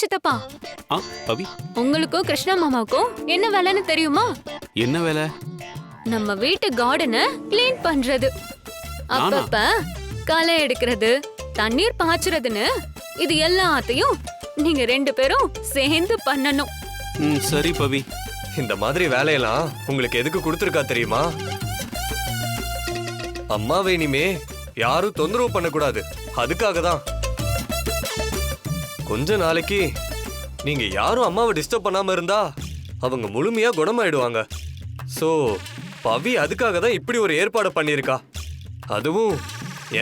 சித்தப்பா. ஆ பவி. உங்களுக்கும் கிருஷ்ணா மாமாவுக்கும் என்ன வேலைன்னு தெரியுமா? என்ன வேலை? நம்ம வீட்டு கார்டனை க்ளீன் பண்றது. அப்பப்ப களை எடுக்கிறது தண்ணீர் பாய்ச்சுறதுன்னு இது எல்லாத்தையும் நீங்க ரெண்டு பேரும் சேர்ந்து பண்ணணும். ம் சரி பவி. இந்த மாதிரி வேலையெல்லாம் உங்களுக்கு எதுக்கு கொடுத்துருக்கா தெரியுமா? அம்மாவை இனிமே யாரும் தொந்தரவு பண்ணக்கூடாது. அதுக்காக தான். கொஞ்ச நாளைக்கு நீங்க யாரும் அம்மாவை டிஸ்டர்ப் பண்ணாம இருந்தா அவங்க முழுமையா குணமாயிடுவாங்க. ஸோ பவி அதுக்காக தான் இப்படி ஒரு ஏற்பாடு பண்ணியிருக்கா. அதுவும்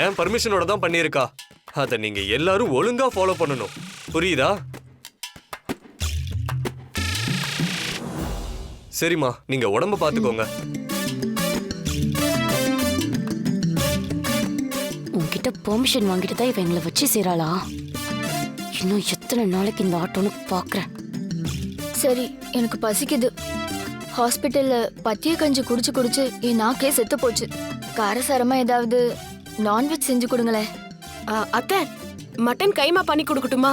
என் பர்மிஷனோட தான் பண்ணியிருக்கா. அதை நீங்க எல்லாரும் ஒழுங்கா ஃபாலோ பண்ணணும். புரியுதா? சரிம்மா நீங்க உடம்ப பாத்துக்கோங்க. உங்ககிட்ட பெர்மிஷன் வாங்கிட்டு தான் இவ எங்களை வச்சு சேராளா? இன்னும் எத்தனை நாளைக்கு இந்த ஆட்டோன்னு பாக்குறேன் சரி எனக்கு பசிக்குது. ஹாஸ்பிட்டல்ல பத்திய கஞ்சி குடிச்சு குடிச்சு என் நாக்கே செத்து போச்சு. காரசாரமா ஏதாவது நான்வெஜ் செஞ்சு கொடுங்களேன் ஆ, அத்தை மட்டன் கைமா பண்ணி கொடுக்கட்டுமா?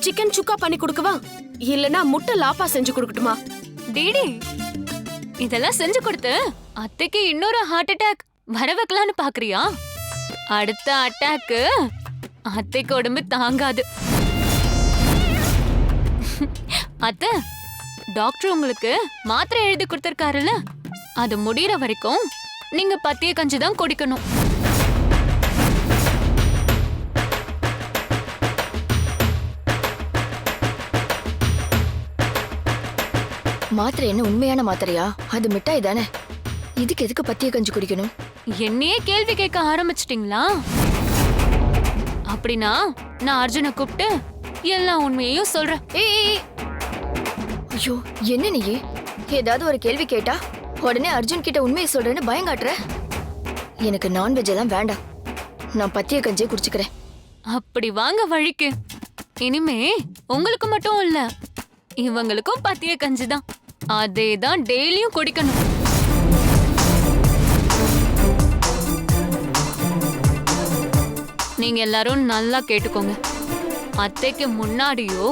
சிக்கன் சுக்கா பண்ணி கொடுக்கவா? இல்லனா முட்டை லாப்பா செஞ்சு கொடுக்கட்டுமா? டிடி இதெல்லாம் செஞ்சு கொடுத்து அத்தைக்கு இன்னொரு ஹார்ட் அட்டாக் வர வைக்கலான்னு பாக்குறியா? அடுத்த அட்டாக்கு அத்தைக்கு உடம்பு தாங்காது. அத்தை டாக்டர் உங்களுக்கு மாத்திரை எழுதி கொடுத்திருக்காருல்ல? அது முடியற வரைக்கும் நீங்க பத்திய கஞ்சி தான் குடிக்கணும். மாத்திரை என்ன உண்மையான மாத்திரையா? அது மிட்டாய் தானே? இதுக்கு எதுக்கு பத்திய கஞ்சி குடிக்கணும்? என்னையே கேள்வி கேட்க ஆரம்பிச்சிட்டீங்களா? அப்படின்னா நான் அர்ஜுனை கூப்பிட்டு எல்லா உண்மையையும் சொல்றேன். ஏய். ஐயோ என்ன நீ ஏதாவது ஒரு கேள்வி கேட்டா உடனே அர்ஜுன் கிட்ட உண்மையை சொல்றேன்னு பயங்காட்டுற எனக்கு நான்வெஜ் எல்லாம் வேண்டாம். நான் பத்திய கஞ்சியை குடிச்சுக்கிறேன். அப்படி வாங்க வழிக்கு. இனிமே உங்களுக்கு மட்டும் இல்ல இவங்களுக்கும் பத்திய கஞ்சி தான் அதே தான் டெய்லியும் குடிக்கணும். நீங்க எல்லாரும் நல்லா கேட்டுக்கோங்க. அத்தைக்கு முன்னாடியோ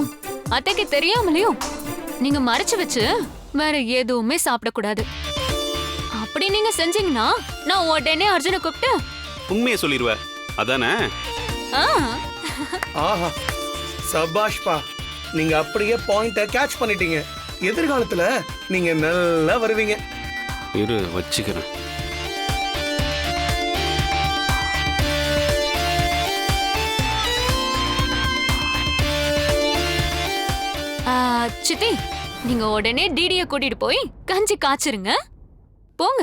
அத்தைக்கு தெரியாமலையோ நீங்க மறைச்சு வச்சு வேற எதுவுமே சாப்பிடக்கூடாது. அப்படி நீங்க செஞ்சீங்கன்னா நான் உடனே அர்ஜுனை கூப்பிட்டு உண்மையை சொல்லிடுவ அதானே? ஆ. ஆஹா சபாஷ்பா நீங்க அப்படியே பாயிண்ட கேட்ச் பண்ணிட்டீங்க. எதிர்காலத்துல நீங்க நல்லா வருவீங்க. இரு வச்சுக்கிறேன். சித்தி நீங்க உடனே டிடிய கூட்டிட்டு போய் கஞ்சி காய்ச்சிருங்க. போங்க.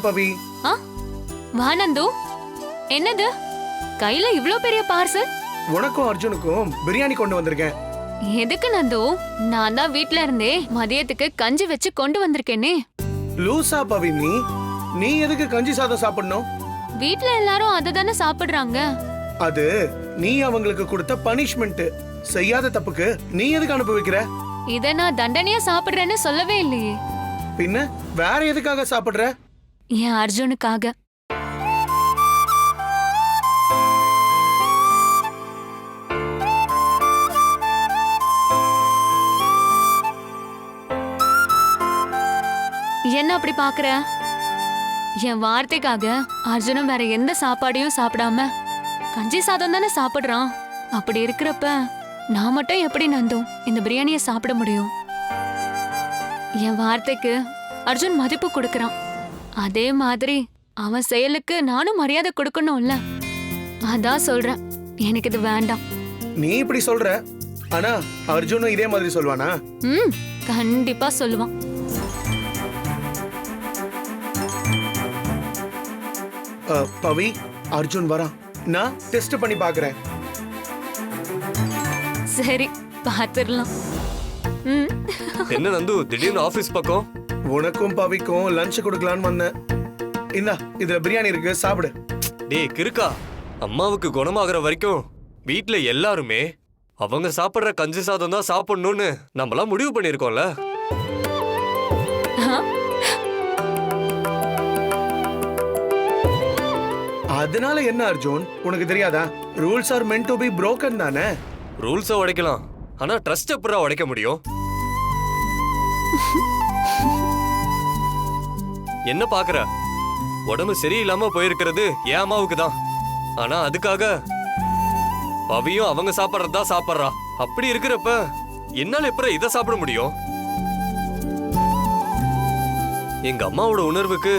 ஹாய் பவி. ஆ வானந்து என்னது? கையில இவ்ளோ பெரிய பார்சல்? உனக்கும் அர்ஜுனுக்கும் பிரியாணி கொண்டு வந்திருக்கேன். எதுக்கு நந்து? நான் தான் வீட்ல இருந்தே மதியத்துக்கு கஞ்சி வச்சு கொண்டு வந்திருக்கேனே. லூசா பவி நீ? நீ எதுக்கு கஞ்சி சாதம் சாப்பிடணும்? வீட்ல எல்லாரும் அதை தானே சாப்பிடுறாங்க. அது நீ அவங்களுக்கு கொடுத்த பனிஷ்மெண்ட் செய்யாத தப்புக்கு நீ எதுக்கு அனுபவிக்கிற? இத நான் தண்டனையா சாப்பிடுறேன்னு சொல்லவே இல்லையே. பின்ன வேற எதுக்காக சாப்பிடுற? என் அர்ஜுனுக்காக. என்ன அப்படி பாக்குற? என் வார்த்தைக்காக அர்ஜுனும் வேற எந்த சாப்பாடையும் சாப்பிடாம கஞ்சி சாதம் தானே சாப்பிடுறான். அப்படி இருக்கிறப்ப நான் மட்டும் எப்படி நந்தும் இந்த பிரியாணியை சாப்பிட முடியும்? என் வார்த்தைக்கு அர்ஜுன் மதிப்பு கொடுக்கறான். அதே மாதிரி அவன் செயலுக்கு நானும் மரியாதை கொடுக்கணும்ல. அதான் சொல்றேன். எனக்கு இது வேண்டாம். நீ இப்படி சொல்ற? ஆனா அர்ஜுனும் இதே மாதிரி சொல்வானா? ம் கண்டிப்பா சொல்லுவான். அ, பவி அர்ஜுன் வரான் நான் டெஸ்ட் பண்ணி பார்க்கறேன் சரி பாத்துடலாம். ம். என்ன நந்து திடீர்னு ஆபீஸ் பக்கம்? உனக்கும் பவிக்கும் லஞ்ச் கொடுக்கலான்னு வந்தேன். இந்தா இதுல பிரியாணி இருக்கு சாப்பிடு. டேய் கிறுக்கா. அம்மாவுக்கு குணமாகற வரைக்கும் வீட்ல எல்லாருமே அவங்க சாப்பிடுற கஞ்சி சாதம் தான் சாப்பிடணும்னு நம்மளாம் முடிவு பண்ணிருக்கோம்ல அதனால என்ன அர்ஜுன்? உனக்கு தெரியாதா? Rules are meant to be broken தானே? ரூல்ஸ உடைக்கலாம். ஆனா ட்ரஸ்ட் எப்படா உடைக்க முடியும்? என்ன பாக்குற? உடம்பு சரியில்லாம போயிருக்கிறது என் அம்மாவுக்கு தான் ஆனா அதுக்காக பவியும் அவங்க சாப்பிட்றதா சாப்பிட்றா. அப்படி இருக்கிறப்ப என்னால எப்பறம் இதை சாப்பிட முடியும்? எங்க அம்மாவோட உணர்வுக்கு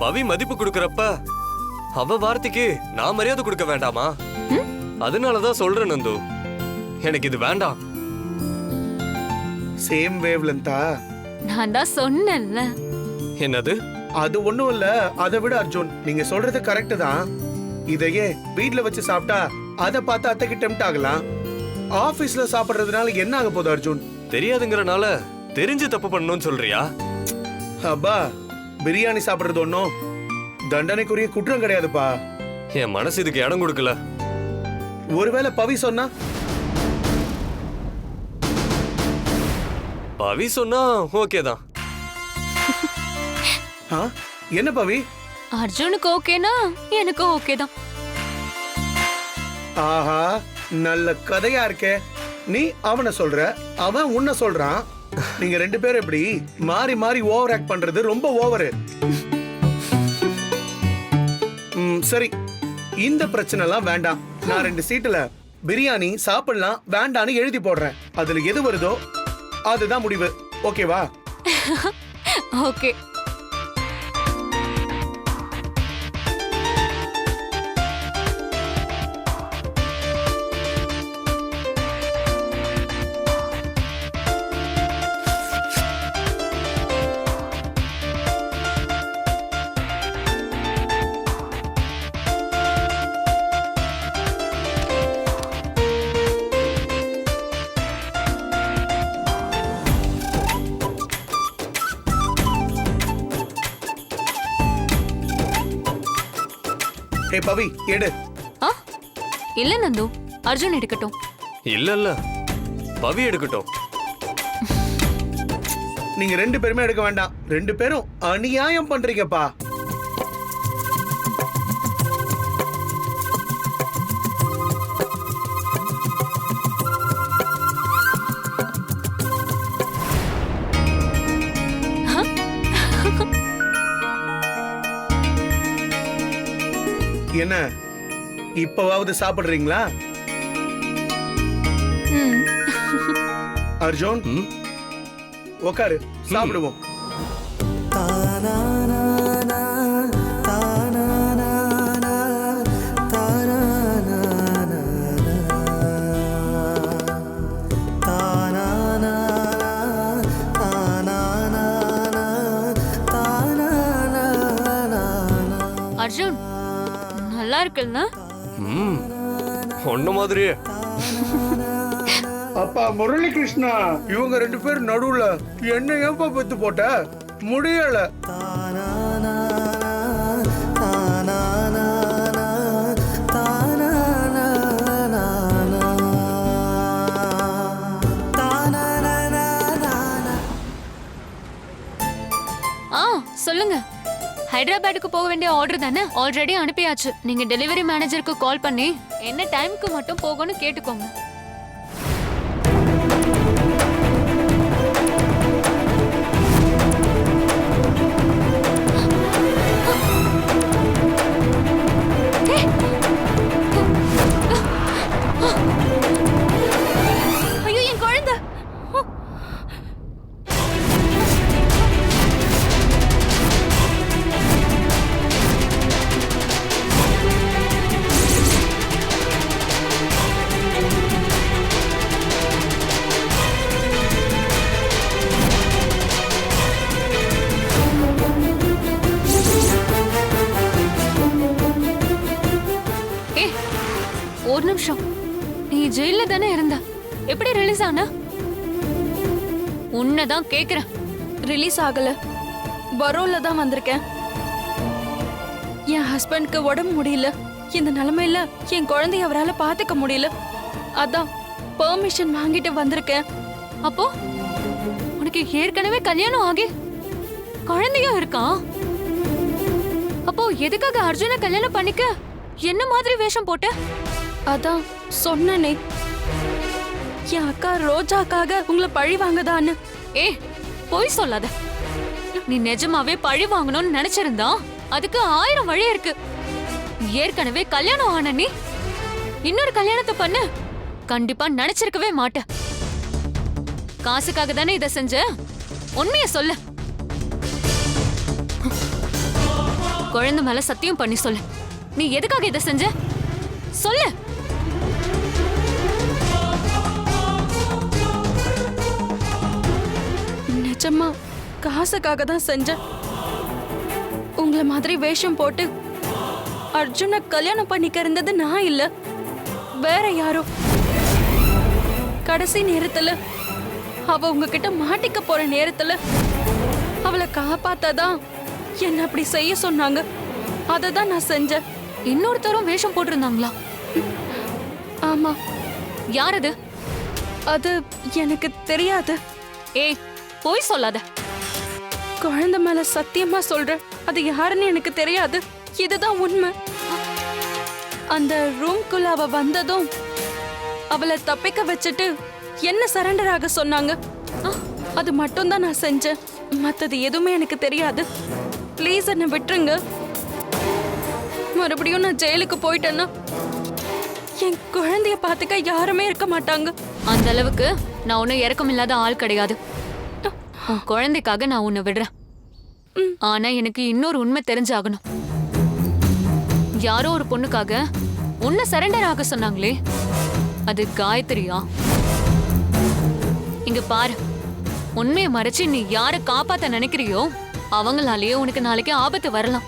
பவி மதிப்பு கொடுக்கறப்ப அவ வார்த்தைக்கு நான் மரியாதை கொடுக்க வேண்டாமா? அதனாலதான் சொல்றேன் நந்து. எனக்கு இது வேண்டாம். சேம் வேவ் லென்த்தா நான் தான் சொன்னேன்ல. என்னது? அது ஒண்ணும் இல்ல. அதை விட அர்ஜுன். நீங்க சொல்றது கரெக்ட் தான். இதையே வீட்ல வச்சு சாப்பிட்டா அதை பார்த்து அத்தைக்கு டெம்ட் ஆகலாம். ஆபீஸ்ல சாப்பிடுறதுனால என்ன ஆக போகுது அர்ஜுன்? தெரியாதுங்கறனால தெரிஞ்சு தப்பு பண்ணணும்னு சொல்றியா? அப்பா பிரியாணி சாப்பிடுறது ஒன்றும் தண்டனைக்குரிய குற்றம் கிடையாதுப்பா. என் மனசு இதுக்கு இடம் கொடுக்கல. ஒருவேளை பவி சொன்னா? பவி சொன்னா ஓகே தான்? என்ன பவி? அர்ஜுனுக்கு ஓகேனா? எனக்கும் ஓகே தான். ஆஹா நல்ல கதையா இருக்கே. நீ அவனை சொல்ற அவன் உன்னை சொல்றான். நீங்க ரெண்டு பேரும் எப்படி மாறி மாறி ஓவர் ஆக்ட் பண்றது ரொம்ப ஓவரு. சரி. இந்த பிரச்சனை எல்லாம் வேண்டாம். நான் ரெண்டு சீட்டுல பிரியாணி சாப்பிடலாம் வேண்டான்னு எழுதி போடுறேன். அதுல எது வருதோ அதுதான் முடிவு. ஓகேவா? ஓகே. ஏ பவி எடு. ஆ? இல்ல நந்து. அர்ஜுன் எடுக்கட்டும். இல்ல இல்ல. பவி எடுக்கட்டும். நீங்க ரெண்டு பேருமே எடுக்க வேண்டாம். ரெண்டு பேரும் அநியாயம் பண்றீங்கப்பா. என்ன? இப்பவாவது சாப்பிடுறீங்களா? அர்ஜுன்? உக்காரு சாப்பிடுவோம். அர்ஜுன் நல்லா இருக்குல்ல ம் ஒன்ன மாதிரியே அப்பா முரளி கிருஷ்ணா இவங்க ரெண்டு பேரும் நடுவுல என்ன ஏன்பா பெத்து போட்ட? முடியல. ஆ சொல்லுங்க. ஹைதராபாத்துக்கு போக வேண்டிய ஆர்டர் தானே? ஆல்ரெடி அனுப்பியாச்சு. நீங்க டெலிவரி மேனேஜருக்கு கால் பண்ணி என்ன டைம்க்கு மட்டும் போகணும்னு கேட்டுக்கோங்க. நிமிஷம். நீ ஜெயில தானே இருந்த? எப்படி ரிலீஸ் ஆன? உன்னதான் கேக்குறேன். ரிலீஸ் ஆகல. பரோல தான் வந்திருக்கேன். என் ஹஸ்பண்ட்க்கு உடம்பு முடியல. இந்த நிலைமையில என் குழந்தைய அவரால் பாத்துக்க முடியல. அதான் பெர்மிஷன் வாங்கிட்டு வந்திருக்கேன். அப்போ? உனக்கு ஏற்கனவே கல்யாணம் ஆகி குழந்தையும் இருக்கான் அப்போ எதுக்காக அர்ஜுன கல்யாணம் பண்ணிக்க? என்ன மாதிரி வேஷம் போட்ட? அதான் சொன்னனே. என் அக்கா ரோஜாக்காக உங்களை பழி வாங்கதான்னு. ஏ பொய் சொல்லாத. நீ நிஜமாவே பழி வாங்கணும்னு நினைச்சிருந்தா? அதுக்கு ஆயிரம் வழி இருக்கு. ஏற்கனவே கல்யாணம் ஆன நீ. இன்னொரு கல்யாணத்தை பண்ணு. கண்டிப்பா நினைச்சிருக்கவே மாட்ட. காசுக்காக தானே இதை செஞ்ச? உண்மைய சொல்லு. குழந்தை மேல சத்தியம் பண்ணி சொல்லு. நீ எதுக்காக இதை செஞ்ச? சொல்லு. நிஜமா காசுக்காக தான் செஞ்சேன். உங்களை மாதிரி வேஷம் போட்டு அர்ஜுனை கல்யாணம் பண்ணிக்க இருந்தது நான் இல்ல. வேற யாரோ. கடைசி நேரத்துல அவ உங்ககிட்ட மாட்டிக்க போற நேரத்துல அவளை காப்பாத்ததான் என்ன அப்படி செய்ய சொன்னாங்க. அதை தான் நான் செஞ்சேன். இன்னொருத்தரும் வேஷம் போட்டிருந்தாங்களா? ஆமா. யார் அது அது எனக்கு தெரியாது. ஏய் பொய் சொல்லாத. குழந்தை மேல சத்தியமா சொல்றேன் அது யாருன்னு எனக்கு தெரியாது. இதுதான் உண்மை. அந்த ரூம்குள்ள அவ வந்ததும் அவளை தப்பிக்க வச்சுட்டு என்ன சரண்டர் ஆக சொன்னாங்க? அது மட்டும் தான் நான் செஞ்சேன். மத்தது எதுவுமே எனக்கு தெரியாது. ப்ளீஸ் என்னை விட்டுருங்க. மறுபடியும் நான் ஜெயிலுக்கு போயிட்டேன்னா என் குழந்தைய பார்த்துக்க யாருமே இருக்க மாட்டாங்க. அந்த அளவுக்கு நான் ஒன்னும் இறக்கம் இல்லாத ஆள் கிடையாது. உன் குழந்தைக்காக நான் உன்னை விடுறேன். ஆனா எனக்கு இன்னொரு உண்மை தெரிஞ்சாகணும். யாரோ ஒரு பொண்ணுக்காக உன்னை சரண்டர் ஆக சொன்னாங்களே. அது காயத்ரியா? இங்க பாரு. உண்மையை மறைச்சு நீ யாரை காப்பாத்த நினைக்கிறியோ அவங்களாலேயே உனக்கு நாளைக்கு ஆபத்து வரலாம்.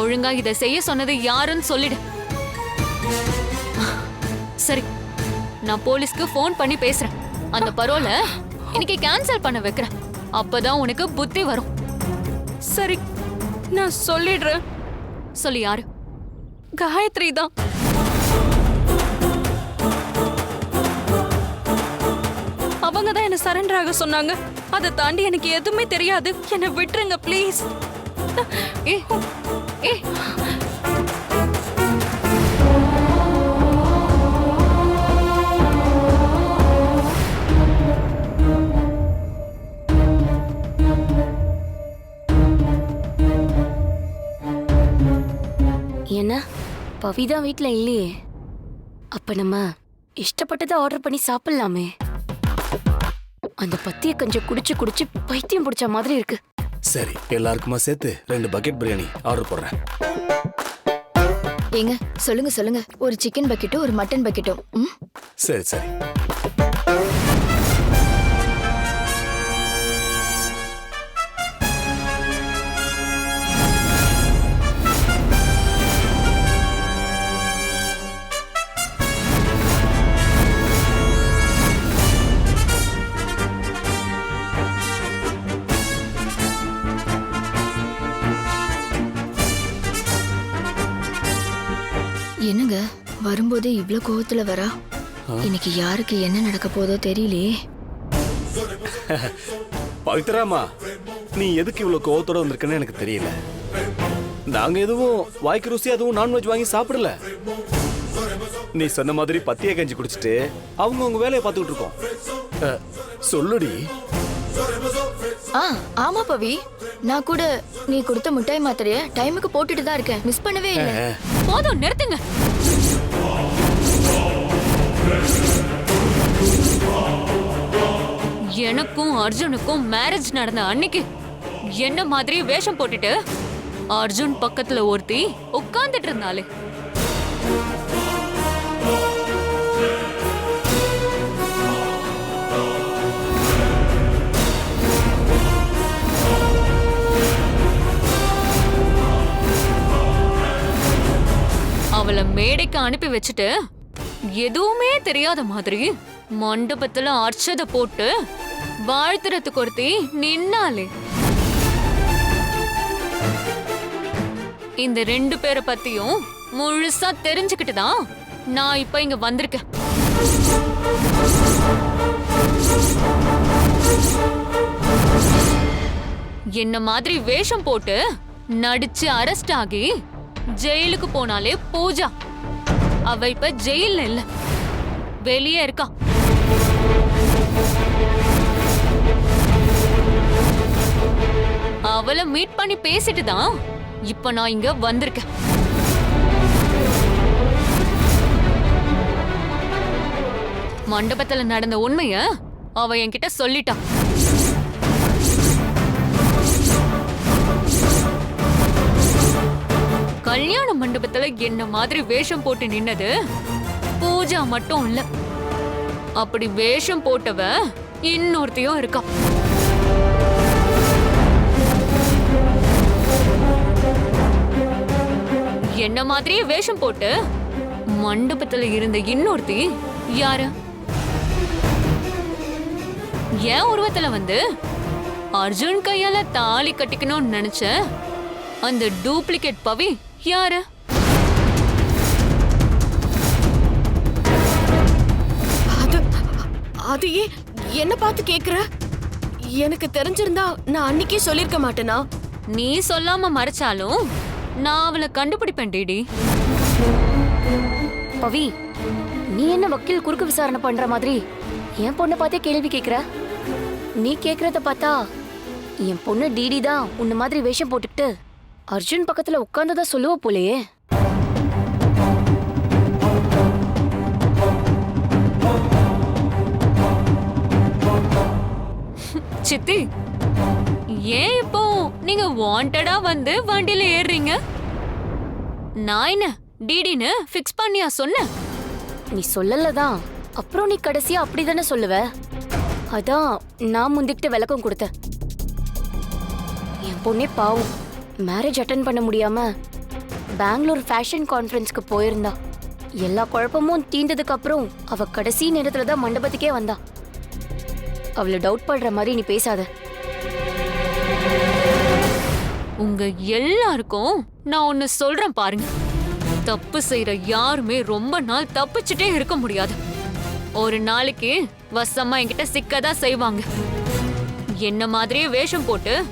ஒழுங்கா இதை செய்ய சொன்னது யாருன்னு சொல்லிடு. சரி நான் போலீஸ்க்கு ஃபோன் பண்ணி பேசுறேன். அந்த பரோல இன்னைக்கு கேன்சல் பண்ண வைக்கிறேன். அப்பதான் உனக்கு புத்தி வரும். சரி நான் சொல்லிடுறேன். சொல்லி யாரு? காயத்ரி தான். அவங்க தான் என்ன சரண்டர் ஆக சொன்னாங்க. அதை தாண்டி எனக்கு எதுவுமே தெரியாது. என்னை விட்டுருங்க ப்ளீஸ் ஏ ஏ பவிதா வீட்ல இல்லையே. அப்ப நம்ம இஷ்டப்பட்டதை ஆர்டர் பண்ணி சாப்பிடலாமே. அந்த பத்திய கொஞ்சம் குடிச்சு குடிச்சு பைத்தியம் பிடிச்ச மாதிரி இருக்கு. சரி எல்லாருக்குமா சேர்த்து ரெண்டு பக்கெட் பிரியாணி ஆர்டர் போடுறேன். ஏங்க சொல்லுங்க சொல்லுங்க. ஒரு சிக்கன் பக்கெட்டும் ஒரு மட்டன் பக்கெட்டும் ம்? சரி சரி. வரும்போதே இவ்ளோ கோவத்துல வரா? இன்னைக்கு யாருக்கு என்ன நடக்க போதோ தெரியலையே. பவித்ராமா நீ எதுக்கு இவ்வளவு கோவத்தோட வந்திருக்கன்னு எனக்கு தெரியல. நாங்க எதுவும் வாய்க்கு ருசி அதுவும் நான்வெஜ் வாங்கி சாப்பிடல. நீ சொன்ன மாதிரி பத்திய கஞ்சி குடிச்சிட்டு அவங்க உங்க வேலையை பார்த்துக்கிட்டு இருக்கோம். சொல்லுடி. ஆ ஆமா பவி. நான் கூட நீ கொடுத்த மிட்டாய் மாத்திரைய டைமுக்கு போட்டுட்டு தான் இருக்கேன். மிஸ் பண்ணவே இல்லை. போதும் நிறுத்துங்க. எனக்கும் அர்ஜுனுக்கும் மேரேஜ் நடந்த அன்னைக்கு என்ன மாதிரி வேஷம் போட்டுட்டு அர்ஜுன் பக்கத்துல ஒருத்தி உட்கார்ந்துட்டு இருந்தாளே. அவளை மேடைக்கு அனுப்பி வச்சுட்டு எதுவுமே தெரியாத மாதிரி மண்டபத்துல அர்ச்சதை போட்டு வாழ்த்துறதுக்கு ஒருத்தி நின்னாலே இந்த ரெண்டு பேரை பத்தியும் முழுசா தெரிஞ்சுக்கிட்டு தான் நான் இப்ப இங்க வந்திருக்கேன். என்ன மாதிரி வேஷம் போட்டு நடிச்சு அரெஸ்ட் ஆகி ஜெயிலுக்கு போனாலே பூஜா. அவ இப்ப ஜெயில இல்ல. வெளியே இருக்கா. அவளை மீட் பண்ணி பேசிட்டு தான் இப்ப நான் இங்க வந்திருக்கேன். மண்டபத்துல நடந்த உண்மைய அவ என்கிட்ட சொல்லிட்டான் கல்யாண மண்டபத்துல என்ன மாதிரி வேஷம் போட்டு நின்னது பூஜா மட்டும் இல்ல. அப்படி வேஷம் போட்டவ இன்னொருத்தையும் இருக்கான் என்ன மாதிரியே வேஷம் போட்டு மண்டபத்துல இருந்த இன்னொருத்தி யாரு? என் உருவத்துல வந்து அர்ஜுன் கையால தாலி கட்டிக்கணும்னு நினைச்ச அந்த டூப்ளிகேட் பவி யாரு? அது ஏன் என்ன பார்த்து கேக்குற? எனக்கு தெரிஞ்சிருந்தா நான் அன்னைக்கே சொல்லிருக்க மாட்டேனா? நீ சொல்லாம மறைச்சாலும் நான் அவளை கண்டுபிடிப்பேன் டிடி. பவி நீ என்ன வக்கீல் குறுக்கு விசாரணை பண்ற மாதிரி? என் பொண்ணை பார்த்தே கேள்வி கேக்குற? நீ கேக்குறத பார்த்தா என் பொண்ணு டிடி தான் உன்ன மாதிரி வேஷம் போட்டுக்கிட்டு அர்ஜுன் பக்கத்துல உட்கார்ந்ததா சொல்லுவ போலயே. சித்தி ஏன் இப்போ நீங்க வாண்டடா வந்து வண்டியில ஏறுறீங்க? நான் என்ன டிடின்னு ஃபிக்ஸ் பண்ணியா சொன்ன? நீ சொல்லலதான் அப்புறம் நீ கடைசியா அப்படிதானே சொல்லுவ? அதான் நான் முந்திக்கிட்டு விளக்கம் கொடுத்தேன். என் பொண்ணே பாவம். மேரேஜ் அட்டன் பண்ண முடியாம பெங்களூர் ஃபேஷன் கான்ஃபரன்ஸ்க்கு போயிருந்தா. எல்லா குழப்பமும் தீண்டதுக்கு அப்புறம் அவ கடைசி நேரத்துல தான் மண்டபத்துக்கே வந்தா. அவளை டவுட் பண்ற மாதிரி நீ பேசாத. உங்க எல்லாருக்கும் நான் ஒன்னு சொல்றேன் பாருங்க. தப்பு செய்யற யாருமே ரொம்ப நாள் தப்பிச்சுட்டே இருக்க முடியாது. ஒரு நாளைக்கு வசமா என்கிட்ட சிக்கதா செய்வாங்க. என்ன மாதிரியே வேஷம் போட்டு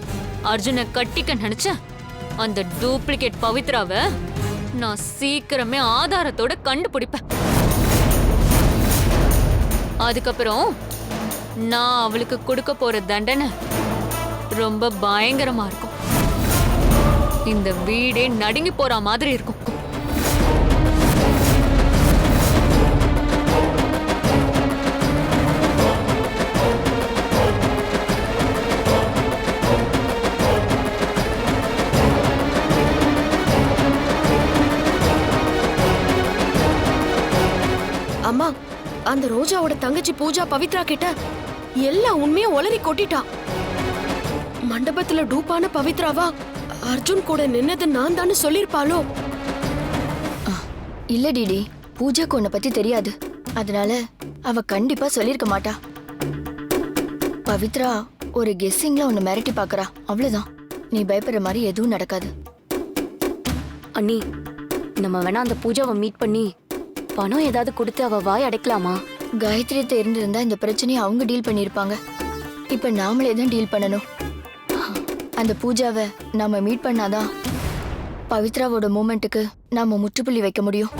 அர்ஜுனை கட்டிக்க நினைச்ச அந்த டூப்ளிகேட் பவித்ராவை நான் சீக்கிரமே ஆதாரத்தோட கண்டுபிடிப்பேன். அதுக்கப்புறம் நான் அவளுக்கு கொடுக்க போற தண்டனை ரொம்ப பயங்கரமா இருக்கும். இந்த வீடே நடுங்கி போற மாதிரி இருக்கும். அம்மா அந்த ரோஜாவோட தங்கச்சி பூஜா பவித்ரா கிட்ட எல்லா உண்மையும் உளறி கொட்டிட்டா. மண்டபத்துல டூப்பான பவித்ராவா? அர்ஜுன் கூட நின்னது நான் தானே சொல்லிருப்பாளோ இல்ல டிடி. பூஜாக்கு உன்னை பத்தி தெரியாது. அதனால அவ கண்டிப்பா சொல்லிருக்க மாட்டா. பவித்ரா ஒரு கெஸ்ஸிங்ல உன்னை மிரட்டி பாக்குறா. அவ்வளவுதான். நீ பயப்படுற மாதிரி எதுவும் நடக்காது. அண்ணி நம்ம வேணா அந்த பூஜாவை மீட் பண்ணி பணம் ஏதாவது கொடுத்து அவ வாய் அடைக்கலாமா? காயத்ரி இருந்திருந்தா இந்த பிரச்சனையை அவங்க டீல் பண்ணியிருப்பாங்க. இப்ப நாமளே தான் டீல் பண்ணணும். அந்த பூஜாவை நாம மீட் பண்ணாதான் பவித்ராவோட மூமெண்ட்டுக்கு நாம முற்றுப்புள்ளி வைக்க முடியும்.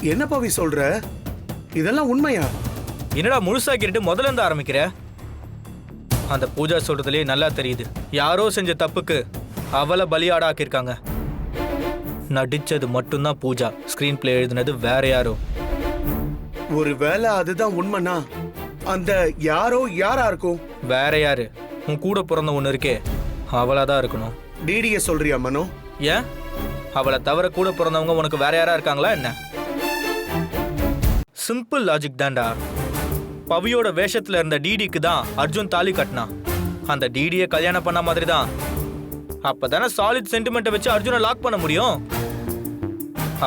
என்ன பவி சொல்ற? இதெல்லாம் உண்மையா? என்னடா முழுசா கேட்டுட்டு முதல்ல இருந்து ஆரம்பிக்கிற? அந்த பூஜா சொல்றதுலயே நல்லா தெரியுது. யாரோ செஞ்ச தப்புக்கு அவளை பலியாடாக்கியிருக்காங்க. நடிச்சது மட்டும்தான் பூஜா. ஸ்கிரீன் பிளே எழுதினது வேற யாரோ. ஒருவேளை அதுதான் உண்மைனா அந்த யாரோ யாரா இருக்கும் வேற யாரு? உன் கூட பிறந்த ஒன்று இருக்கே. அவளா தான் இருக்கணும். டிடிய சொல்றியா மனோ? ஏன்? அவளை தவிர கூட பிறந்தவங்க உனக்கு வேற யாரா இருக்காங்களா என்ன? சிம்பிள் லாஜிக் தான்டா. பவியோட வேஷத்துல இருந்த டிடிக்கு தான் அர்ஜுன் தாலி கட்டினான் அந்த டிடியை கல்யாணம் பண்ண மாதிரி தான் அப்பதானே சாலிட் சென்டிமெண்ட்டை வச்சு அர்ஜுனை லாக் பண்ண முடியும்?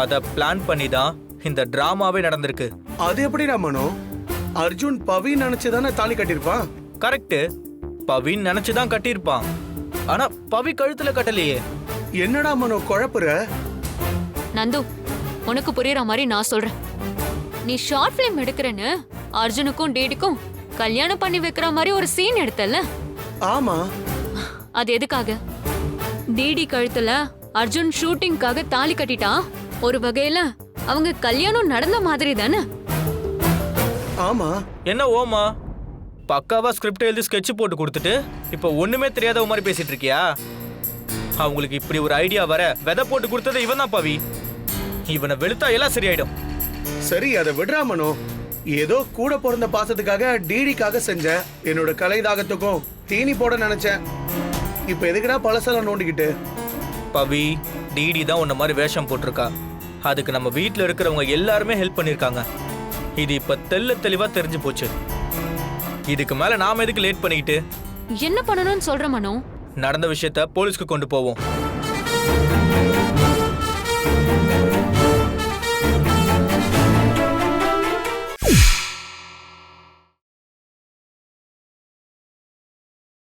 அதை பிளான் பண்ணி தான் இந்த டிராமாவே நடந்திருக்கு. அது எப்படிடா மனோ? அர்ஜுன் பவி நினைச்சுதானே தாலி கட்டியிருப்பான்? கரெக்ட் பவின்னு நினைச்சு தான் கட்டியிருப்பான். ஆனா பவி கழுத்துல கட்டலையே. என்னடா மனோ குழப்புற? நந்து உனக்கு புரியுற மாதிரி நான் சொல்றேன். நீ ஷார்ட் ஃபிலிம் எடுக்கிறேன்னு அர்ஜுனுக்கும் டேடிக்கும் கல்யாணம் பண்ணி வைக்கிற மாதிரி ஒரு சீன் எடுத்தல்ல? ஆமா. அது எதுக்காக? டிடி கழுத்துல அர்ஜுன் ஷூட்டிங்காக தாலி கட்டிட்டான் ஒரு வகையில அவங்க கல்யாணம் நடந்த மாதிரி தானே? ஆமா. என்ன ஓமா? பக்காவா ஸ்கிரிப்ட் எழுதி ஸ்கெட்ச் போட்டு கொடுத்துட்டு இப்போ ஒண்ணுமே தெரியாத மாதிரி பேசிட்டு இருக்கியா? அவங்களுக்கு இப்படி ஒரு ஐடியா வர விதை போட்டு கொடுத்தது இவன் தான் பவி. இவனை வெளுத்தா எல்லாம் சரியாயிடும். சரி அதை விடுறா மனோ. ஏதோ கூட பிறந்த பாசத்துக்காக டிடிக்காக செஞ்சேன் என்னோட கலை தாகத்துக்கும் தீனி போட நினைச்சேன். இப்ப எதுக்குடா பழசெல்லாம் நோண்டிக்கிட்டு? பவி டிடி தான் உன்ன மாதிரி வேஷம் போட்டிருக்கா. அதுக்கு நம்ம வீட்டில் இருக்கிறவங்க எல்லாருமே ஹெல்ப் பண்ணியிருக்காங்க. இது இப்ப தெள்ள தெளிவா தெரிஞ்சு போச்சு. இதுக்கு மேல நாம எதுக்கு லேட் பண்ணிக்கிட்டு? என்ன பண்ணணும்னு சொல்ற மனோ? நடந்த விஷயத்த போலீஸ்க்கு கொண்டு போவோம்.